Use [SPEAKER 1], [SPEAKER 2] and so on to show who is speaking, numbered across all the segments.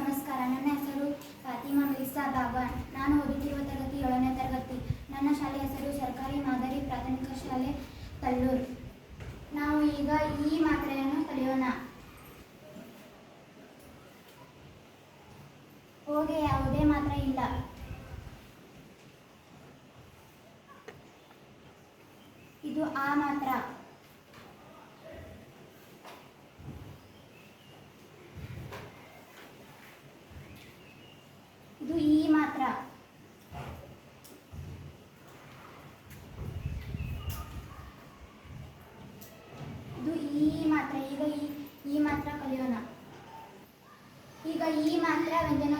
[SPEAKER 1] ನಮಸ್ಕಾರ. ನನ್ನ ಹೆಸರು ಫಾತಿಮಾ ಮಿರ್ಸಾ ಬಾಬಾ. ನಾನು ಓದುತ್ತಿರುವ ತರಗತಿ ಏಳನೇ ತರಗತಿ. ನನ್ನ ಶಾಲೆ ಹೆಸರು ಸರ್ಕಾರಿ ಮಾದರಿ ಪ್ರಾಥಮಿಕ ಶಾಲೆ ಕಲ್ಲೂರು ನಾವು ಈಗ ಈ ಮಾತ್ರೆಯನ್ನು ಕಲಿಯೋಣ. ಹೋಗೆ, ಯಾವುದೇ ಮಾತ್ರೆ ಇಲ್ಲ. ಇದು ಆ ಮಾತ್ರ. ಇದು ಈ ಮಾತ್ರ. ಇದು ಈ ಮಾತ್ರ. ಈಗ ಈ ಈ ಮಾತ್ರ ಕಲಿಯೋಣ. ಈಗ ಈ ಮಾತ್ರ ವ್ಯಂಜನಗಳನ್ನು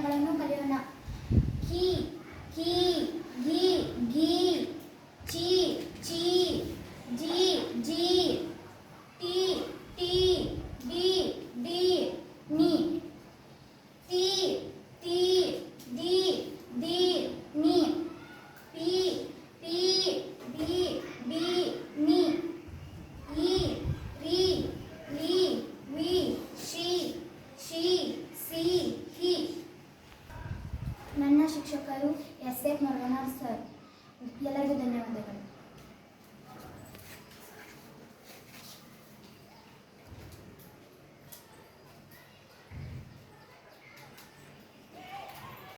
[SPEAKER 1] ಶಿಕ್ಷಕರು ಎಸ್ ಎಫ್ ನರವನಾಥ್ ಸರ್. ಎಲ್ಲರಿಗೂ ಧನ್ಯವಾದಗಳು